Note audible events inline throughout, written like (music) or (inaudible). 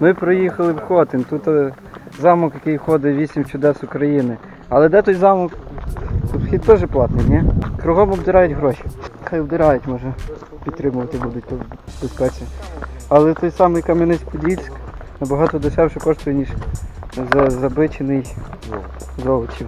Ми проїхали в Хотин. Тут е, замок, який ходить 8 чудес України. Але де той замок? Тут вхід теж платний, ні? Кругом обдирають гроші. Хай обдирають, може, підтримувати будуть в безпеці. Але той самий Кам'янець-Подільськ набагато дешевше коштує, ніж за забичений золочів.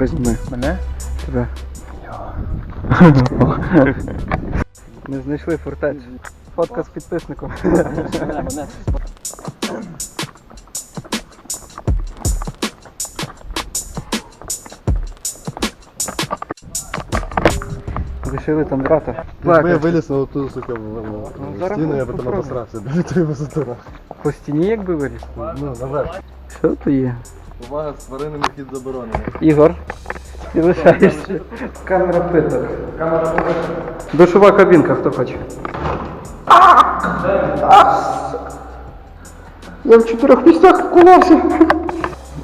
Тебе зніми. Мене? Тебе. Ми знайшли фортецю. Фотка з підписником. Лишили там брата. Якби я виліз на оту, сука, в- в- Ну, в зараз стіну, я би попробуй. там обосрався до тої висоти. По стіні якби виліз. Ну, наверх. Що то є? Увага, з тваринами хід заборонений. Ігор, ти лишаєшся. Камера питок. Камера Душова кабінка, хто хоче. Я в чотирьох місцях кулався.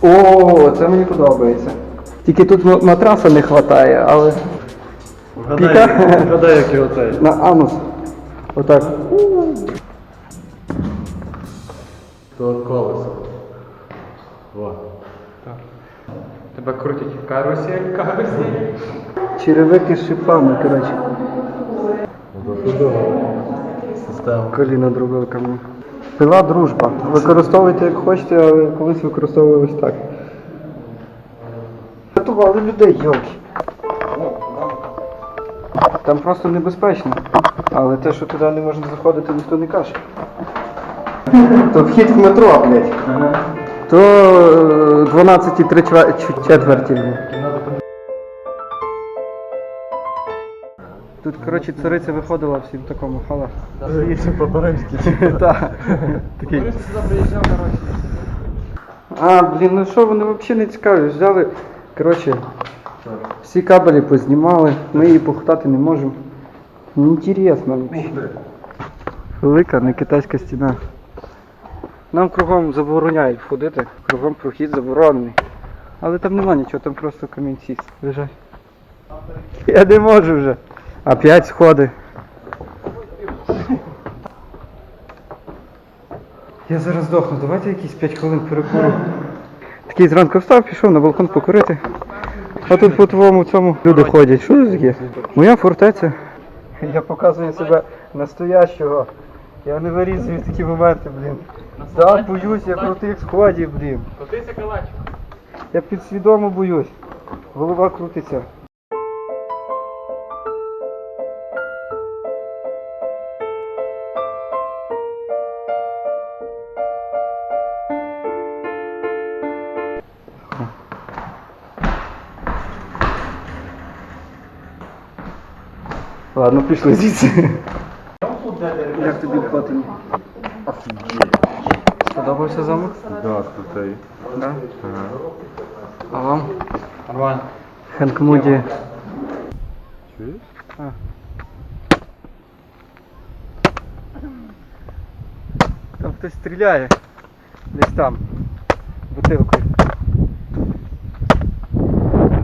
О, це мені подобається. Тільки тут матраса не вистачає, але Піка? Вгадай, як його цей. на анус. Отак. То колесо. Во. Тебе крутять карусель, карусель. Черевики з шипами, коротше. Коліна дробили камінь. Пила дружба. Використовуйте як хочете, але колись використовували ось так. Рятували людей, йолки. Там просто небезпечно. Але те, що туди не можна заходити, ніхто не каже. То вхід в метро, блядь. То е, 12 і 3 четверті. Тут, коротше, цариця виходила всі в такому. По-паримськи. (laughs) Так. Такий. А, блін, ну що вони взагалі не цікаві. Взяли, коротше, всі кабелі познімали, ми її похитати не можемо. Неінтересно взагалі. Велика, не китайська стіна. Нам кругом забороняють входити, кругом прохід заборонений. Але там нема нічого, там просто камінці лежать. Я не можу вже. Опять сходи. Я зараз здохну, давайте якісь 5 хвилин перекуру. Такий зранку встав, пішов на балкон покурити. А тут по твоєму цьому люди ходять. Що це таке? Моя фортеця. Я показую себе настоящого. Я не вирізую такі моменти, блін. Так, боюсь, я крутих сходів, блін. Котися калач. Я підсвідомо боюсь. Голова крутиться. Ладно, пішли звідси. Як тобі в Хотині? Сподобався замок? Да, крутий. Да? А вам? Нормально. Хенк Муді. Чуєш? Там хтось стріляє. Десь там. Бутилкою.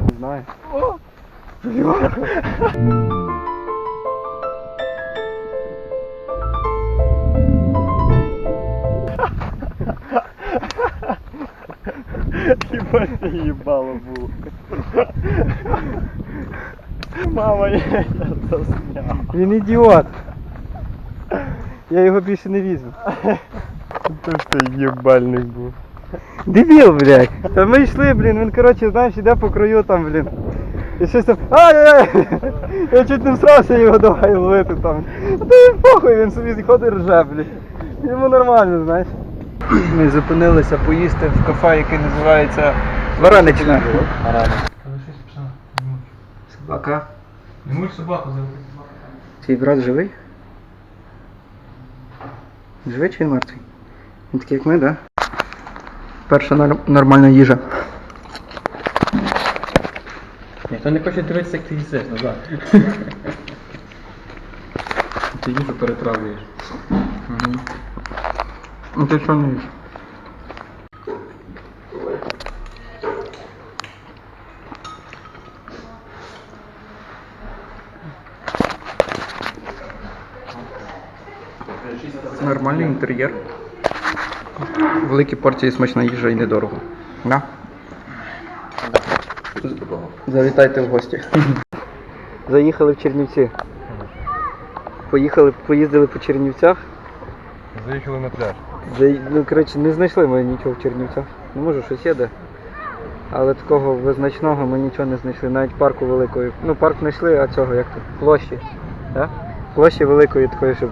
Не знаю. О! Хіба ти їбало було. Мама, я це зняв. Він ідіот. Я його більше не візьму. Ти ж ти їбальник був. Дебіл, блядь. Та ми йшли, блін, він, коротше, знаєш, іде по краю там, блін. І щось там. Ай-яй! Я чуть не всрався його давай ловити там. А то він похуй, він собі ходить рже, блін. Йому нормально, знаєш. Ми зупинилися поїсти в кафе, яке називається Варенична. Собака. Не муч собаку зробити. Твій брат живий? Живий чи він мертвий? Він такий, як ми, так? Да? Перша нор- нормальна їжа. Ніхто не хоче дивитися, як ти їсиш назад. (laughs) Ти їжу перетравлюєш. Ну ты что не ешь? Нормальний інтер'єр. Великі порції смачної їжа і недорого. На. Завітайте в гості. Заїхали в Чернівці. Поїхали, поїздили по Чернівцях. Заїхали на пляж. За- Ну, коротше, не знайшли ми нічого в Чернівцях. Ну, може, щось є де. Але такого визначного ми нічого не знайшли. Навіть парку великої. Ну, парк знайшли, а цього як то? Площі. Да? Площі великої такої, щоб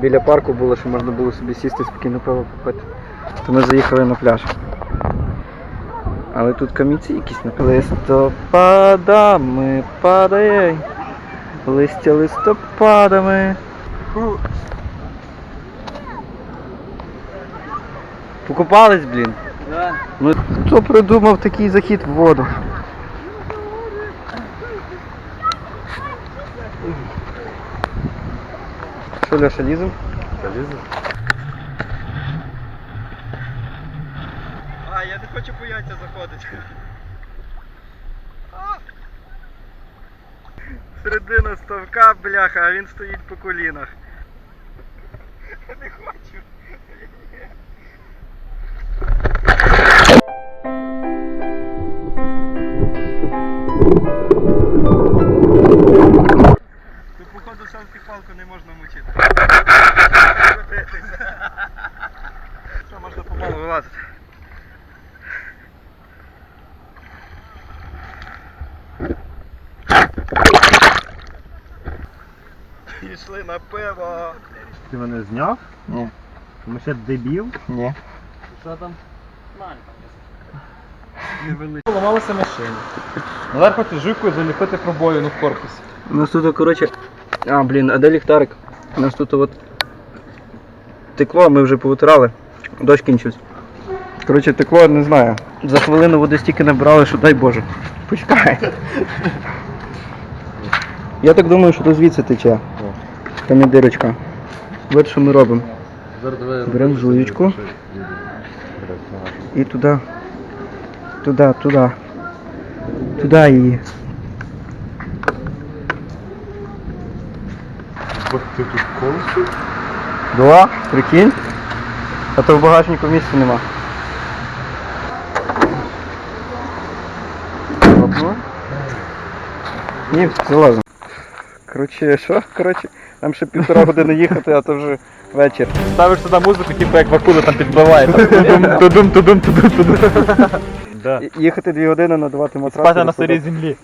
біля парку було, щоб можна було собі сісти спокійно пиво попити. То ми заїхали на пляж. Але тут камінці якісь на Листопадами падає. Листя листопадами. Покупались, блін? Да. Ну хто придумав такий захід в воду? Що, Леша, лізем? Залізли? А, я не хочу по яйця заходити. Середина ставка, бляха, а він стоїть по колінах. Не хочу. Тут селфі-палку не можна мучити. Що, можна помалу вилазити. Пішли на пиво. Ти мене зняв? Ні. Ми ще дебіл? Ні. Що там? Поламалася машина. Назар хоче жуйкою заліпити пробоїну в корпусі. У нас тут, коротше. А, блін, а де ліхтарик? У нас тут от текло, ми вже повитирали. Дощ кінчився. Коротше, текло, не знаю. За хвилину води стільки набрали, що дай Боже. Почекай. Я так думаю, що то звідси тече. Там є дирочка. От що ми робимо. Беремо жуєчку. І туди. Туди, туди. Туди її. Ти тут колесо? Два, прикинь. А то в багажнику місця нема. Одну. Ні, залазимо. Коротше, що? Коротше, нам ще півтора години їхати, а то вже вечір. Ставиш сюди музику, типу як вакула там підбиває. Тудум, тудум, тудум, тудум. Да. Їхати дві години, надавати матрас. Спати на сирій землі.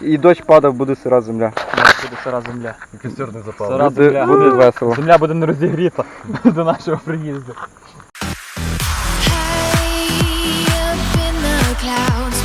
І дощ падав, буде сира земля буде сара земля. Костер не запав. Сара Буде- земля. буде весело. Земля буде не розігріта (laughs) до нашого приїзду. High up in the clouds,